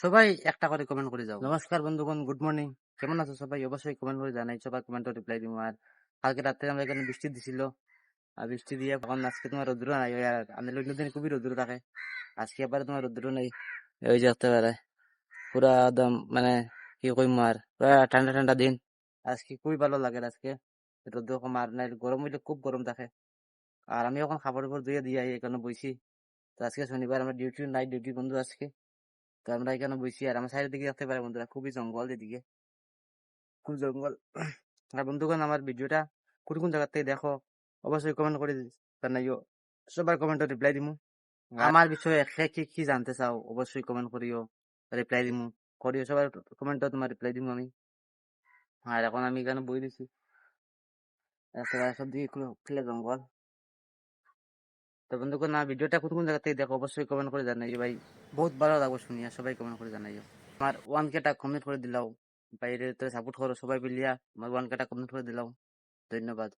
সবাই একটা করে কমেন্ট করে যাও। নমস্কার বন্ধুগণ গুড মর্নিং কেমন আছো সবাই? অবশ্যই কমেন্ট করে জানাই সবার কমেন্টে রিপ্লাই দিব আর কালকে রাত্রে আমরা এখানে বৃষ্টি দিছিল। আর বৃষ্টি দিয়ে এখন আজকে তোমার রোদ্র নাই। আর আমাদের অন্য দিন খুবই রোদ্র থাকে। আজকে আবার তোমার রোদ্র নেই। ওই যে হতে পারে পুরা একদম মানে কি কইম আর, পুরা ঠান্ডা ঠান্ডা দিন। আজকে খুবই ভালো লাগে আজকে। রোদ্র কম আর নাই, গরম হইলে খুব গরম থাকে। আর আমি এখন খাবার উপর ধুয়ে দিয়ে এখানে বইছি। তো আজকে শনিবার আমরা ডিউটি নাইট ডিউটি বন্ধু আজকে। তো আমরা এখানে বসি আর আমার সাইডের দিকে দেখতে পারে বন্ধুরা খুবই জঙ্গল এদিকে। খুব জঙ্গল। আর বন্ধুগণ আমার ভিডিওটা কোন কোন জায়গা থেকে দেখো অবশ্যই কমেন্ট করে জানাইও সবার কমেন্টে রিপ্লাই দিমু। আমার বিষয়ে কি কি জানতে চাও অবশ্যই কমেন্ট করিও রিপ্লাই দিমু। করিও সবার কমেন্টে তোমার রিপ্লাই দিমু আমি। আর এখন আমি এখানে বই দিছি? সব দিকে খুলে জঙ্গল। তো বন্ধুগণ আমার ভিডিওটা কোন কোন জায়গা থেকে দেখো, অবশ্যই কমেন্ট করে জানাই ভাই, বহুত ভালো লাগবে শুনিয়া, সবাই কমেন্ট করে জানাইও। আমার ওয়ান কেটা কমেন্ট করে দিলাও। বাইরে তো সাপোর্ট করো সবাই মিলিয়া, আমার ওয়ান কেটা কমেন্ট করে দিলাও। ধন্যবাদ।